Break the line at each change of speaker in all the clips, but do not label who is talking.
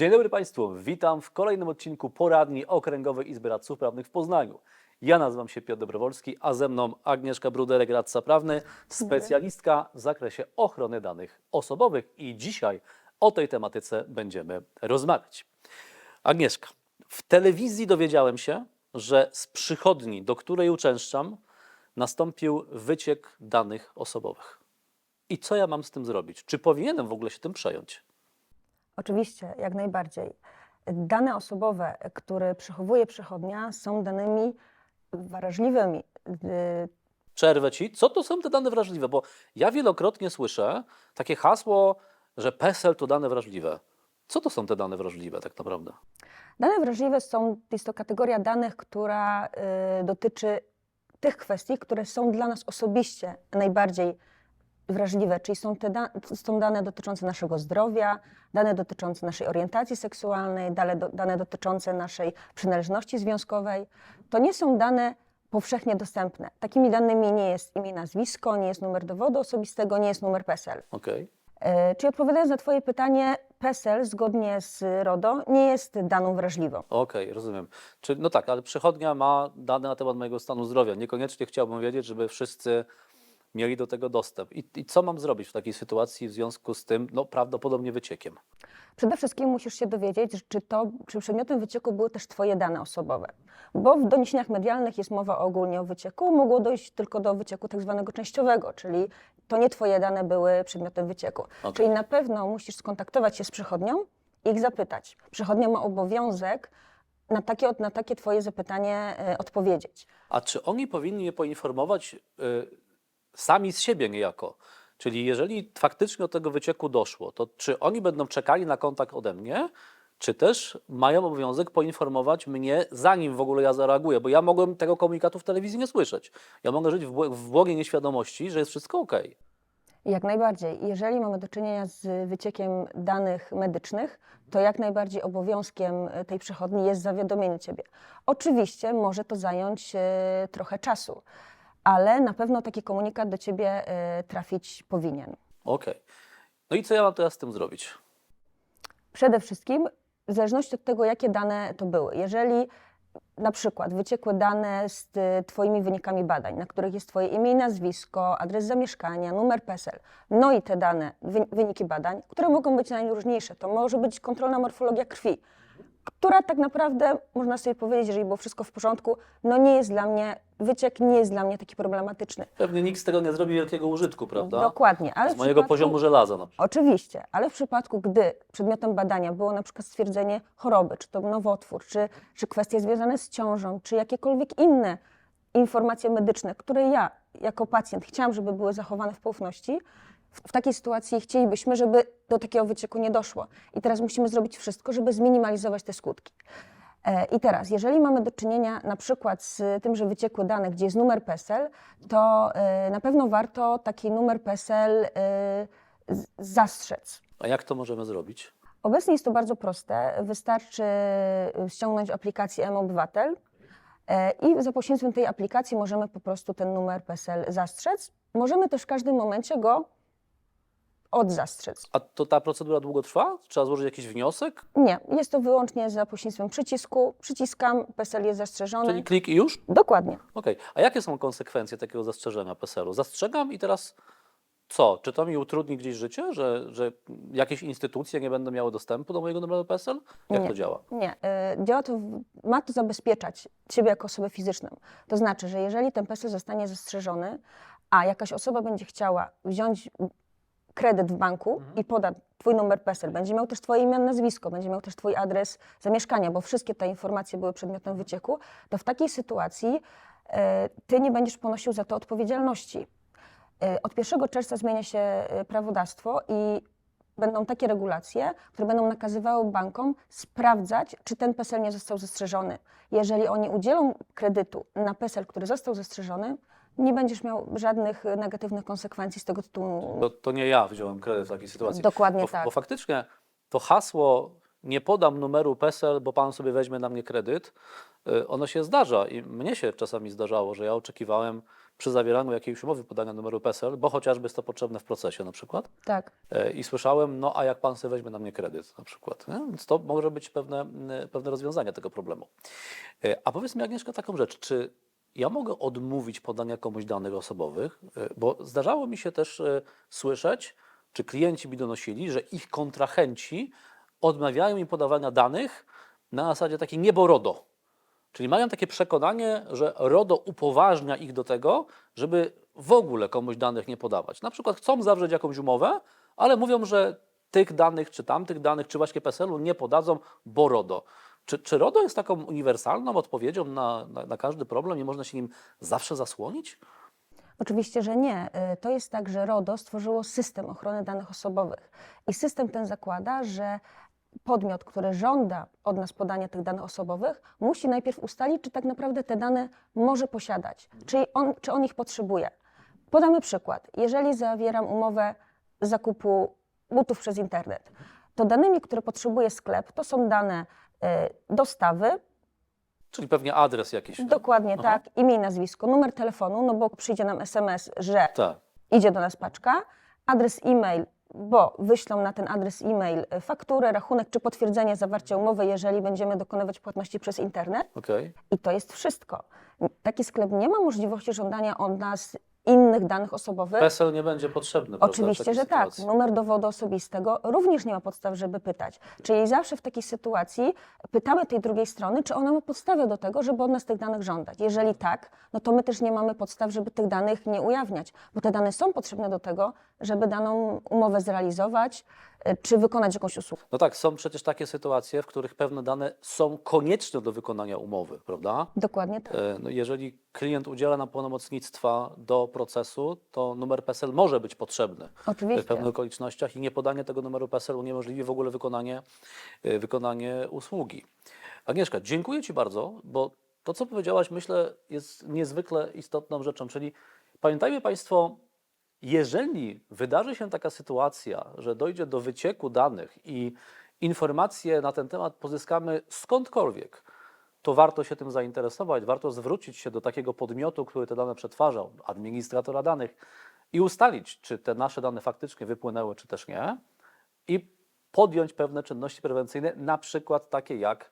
Dzień dobry Państwu, witam w kolejnym odcinku poradni Okręgowej Izby Radców Prawnych w Poznaniu. Ja nazywam się Piotr Dobrowolski, a ze mną Agnieszka Bruderek, radca prawny, specjalistka w zakresie ochrony danych osobowych i dzisiaj o tej tematyce będziemy rozmawiać. Agnieszka, w telewizji dowiedziałem się, że z przychodni, do której uczęszczam, nastąpił wyciek danych osobowych. I co ja mam z tym zrobić? Czy powinienem w ogóle się tym przejąć?
Oczywiście, jak najbardziej. Dane osobowe, które przechowuje przychodnia, są danymi wrażliwymi. Y,
Przerwę ci. Co to są te dane wrażliwe? Bo ja wielokrotnie słyszę takie hasło, że PESEL to dane wrażliwe. Co to są te dane wrażliwe tak naprawdę?
Dane wrażliwe są, jest to kategoria danych, która y, dotyczy tych kwestii, które są dla nas osobiście najbardziej wrażliwe, czyli są, te da, są dane dotyczące naszego zdrowia, dane dotyczące naszej orientacji seksualnej, dane, do, dane dotyczące naszej przynależności związkowej. To nie są dane powszechnie dostępne. Takimi danymi nie jest imię, nazwisko, nie jest numer dowodu osobistego, nie jest numer PESEL.
Okej.
E, Czyli odpowiadając na Twoje pytanie, PESEL zgodnie z RODO nie jest daną wrażliwą.
Okej, rozumiem. Czy, no tak, ale przychodnia ma dane na temat mojego stanu zdrowia. Niekoniecznie chciałbym wiedzieć, żeby wszyscy mieli do tego dostęp. I, I co mam zrobić w takiej sytuacji w związku z tym, no prawdopodobnie wyciekiem?
Przede wszystkim musisz się dowiedzieć, czy, to, czy przedmiotem wycieku były też Twoje dane osobowe. Bo w doniesieniach medialnych jest mowa ogólnie o wycieku, mogło dojść tylko do wycieku tak zwanego częściowego, czyli to nie Twoje dane były przedmiotem wycieku.
Okej.
Czyli na pewno musisz skontaktować się z przychodnią i ich zapytać. Przychodnia ma obowiązek na takie, na takie Twoje zapytanie e, odpowiedzieć.
A czy oni powinni mnie poinformować y, sami z siebie niejako? Czyli jeżeli faktycznie do tego wycieku doszło, to czy oni będą czekali na kontakt ode mnie, czy też mają obowiązek poinformować mnie, zanim w ogóle ja zareaguję? Bo ja mogłem tego komunikatu w telewizji nie słyszeć. Ja mogę żyć w, bł- w błogiej nieświadomości, że jest wszystko ok.
Jak najbardziej. Jeżeli mamy do czynienia z wyciekiem danych medycznych, to jak najbardziej obowiązkiem e, tej przychodni jest zawiadomienie Ciebie. Oczywiście może to zająć e, trochę czasu, ale na pewno taki komunikat do Ciebie e, trafić powinien.
Okej. No i co ja mam teraz z tym zrobić?
Przede wszystkim w zależności od tego, jakie dane to były. Jeżeli na przykład wyciekły dane z y, Twoimi wynikami badań, na których jest Twoje imię i nazwisko, adres zamieszkania, numer PESEL, no i te dane, wy, wyniki badań, które mogą być najróżniejsze. To może być kontrolna morfologia krwi, która tak naprawdę, można sobie powiedzieć, jeżeli było wszystko w porządku, no nie jest dla mnie, wyciek nie jest dla mnie taki problematyczny.
Pewnie nikt z tego nie zrobi wielkiego użytku, prawda?
Dokładnie, ale
Z mojego
przypadku-
poziomu żelaza na przykład.
Oczywiście, ale w przypadku, gdy przedmiotem badania było na przykład stwierdzenie choroby, czy to nowotwór, czy, czy kwestie związane z ciążą, czy jakiekolwiek inne informacje medyczne, które ja jako pacjent chciałam, żeby były zachowane w poufności, w, takiej sytuacji chcielibyśmy, żeby do takiego wycieku nie doszło. I teraz musimy zrobić wszystko, żeby zminimalizować te skutki. E, I teraz, jeżeli mamy do czynienia na przykład z tym, że wyciekły dane, gdzie jest numer PESEL, to e, na pewno warto taki numer PESEL e, zastrzec.
A jak to możemy zrobić?
Obecnie jest to bardzo proste. Wystarczy ściągnąć aplikację M-Obywatel i za pośrednictwem tej aplikacji możemy po prostu ten numer PESEL zastrzec. Możemy też w każdym momencie go odzastrzec.
A to ta procedura długo trwa? Trzeba złożyć jakiś wniosek?
Nie, jest to wyłącznie za pośrednictwem przycisku. Przyciskam, PESEL jest zastrzeżony.
Czyli klik i już?
Dokładnie.
Okej. A jakie są konsekwencje takiego zastrzeżenia PESEL-u? Zastrzegam i teraz co? Czy to mi utrudni gdzieś życie, że, że jakieś instytucje nie będą miały dostępu do mojego numeru PESEL? Jak
Nie.
to działa?
Nie, y, działa to, w- ma to zabezpieczać Ciebie jako osobę fizyczną. To znaczy, że jeżeli ten PESEL zostanie zastrzeżony, a jakaś osoba będzie chciała wziąć kredyt w banku i poda Twój numer PESEL, będzie miał też Twoje imię, nazwisko, będzie miał też Twój adres zamieszkania, bo wszystkie te informacje były przedmiotem wycieku, to w takiej sytuacji y, Ty nie będziesz ponosił za to odpowiedzialności. Y, Od 1 czerwca zmienia się y, prawodawstwo i będą takie regulacje, które będą nakazywały bankom sprawdzać, czy ten PESEL nie został zastrzeżony. Jeżeli oni udzielą kredytu na PESEL, który został zastrzeżony, nie będziesz miał żadnych y, negatywnych konsekwencji z tego tytułu.
To, to nie ja wziąłem kredyt w takiej sytuacji.
Dokładnie
bo,
tak.
Bo faktycznie to hasło nie podam numeru PESEL, bo pan sobie weźmie na mnie kredyt, y, ono się zdarza i mnie się czasami zdarzało, że ja oczekiwałem przy zawieraniu jakiejś umowy podania numeru PESEL, bo chociażby jest to potrzebne w procesie na przykład.
Tak.
E, I słyszałem, no a jak pan sobie weźmie na mnie kredyt na przykład. Nie? Więc to może być pewne, m, pewne rozwiązanie tego problemu. A powiedz mi Agnieszka taką rzecz, czy ja mogę odmówić podania komuś danych osobowych? E, Bo zdarzało mi się też e, słyszeć, czy klienci mi donosili, że ich kontrahenci odmawiają im podawania danych na zasadzie takiej niebo-RODO. Czyli mają takie przekonanie, że RODO upoważnia ich do tego, żeby w ogóle komuś danych nie podawać. Na przykład chcą zawrzeć jakąś umowę, ale mówią, że tych danych, czy tamtych danych, czy właśnie PESEL-u nie podadzą, bo RODO. Czy, czy RODO jest taką uniwersalną odpowiedzią na, na, na każdy problem? Nie można się nim zawsze zasłonić?
Oczywiście, że nie. Y, To jest tak, że RODO stworzyło system ochrony danych osobowych i system ten zakłada, że podmiot, który żąda od nas podania tych danych osobowych, musi najpierw ustalić, czy tak naprawdę te dane może posiadać, czyli on, czy on ich potrzebuje. Podamy przykład. Jeżeli zawieram umowę zakupu butów przez internet, to danymi, które potrzebuje sklep, to są dane dostawy,
Czyli pewnie adres jakiś.
dokładnie
Aha.
tak, imię i nazwisko, numer telefonu, no bo przyjdzie nam SMS, że
Tak.
idzie do nas paczka, adres e-mail, bo wyślą na ten adres e-mail fakturę, rachunek czy potwierdzenie zawarcia umowy, jeżeli będziemy dokonywać płatności przez internet.
Okej.
I to jest wszystko. Taki sklep nie ma możliwości żądania od nas innych danych osobowych.
PESEL nie będzie potrzebny. prawda, w
Oczywiście,
takiej
że tak.
sytuacji.
Numer dowodu osobistego również nie ma podstaw, żeby pytać. Czyli zawsze w takiej sytuacji pytamy tej drugiej strony, czy ona ma podstawę do tego, żeby od nas tych danych żądać. Jeżeli tak, no to my też nie mamy podstaw, żeby tych danych nie ujawniać, bo te dane są potrzebne do tego, żeby daną umowę zrealizować, y, czy wykonać jakąś usługę.
No tak, są przecież takie sytuacje, w których pewne dane są konieczne do wykonania umowy, prawda?
Dokładnie tak.
E, No jeżeli klient udziela nam pełnomocnictwa do procesu, to numer PESEL może być potrzebny w
Oczywiście.
pewnych okolicznościach i niepodanie tego numeru PESEL uniemożliwi w ogóle wykonanie, e, wykonanie usługi. Agnieszka, dziękuję Ci bardzo, bo to, co powiedziałaś, myślę, jest niezwykle istotną rzeczą. Czyli pamiętajmy Państwo, jeżeli wydarzy się taka sytuacja, że dojdzie do wycieku danych i informacje na ten temat pozyskamy skądkolwiek, to warto się tym zainteresować, warto zwrócić się do takiego podmiotu, który te dane przetwarzał, administratora danych i ustalić, czy te nasze dane faktycznie wypłynęły, czy też nie, i podjąć pewne czynności prewencyjne, na przykład takie jak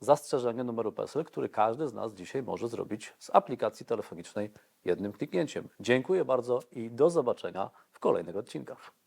zastrzeżenie numeru PESEL, który każdy z nas dzisiaj może zrobić z aplikacji telefonicznej jednym kliknięciem. Dziękuję bardzo i do zobaczenia w kolejnych odcinkach.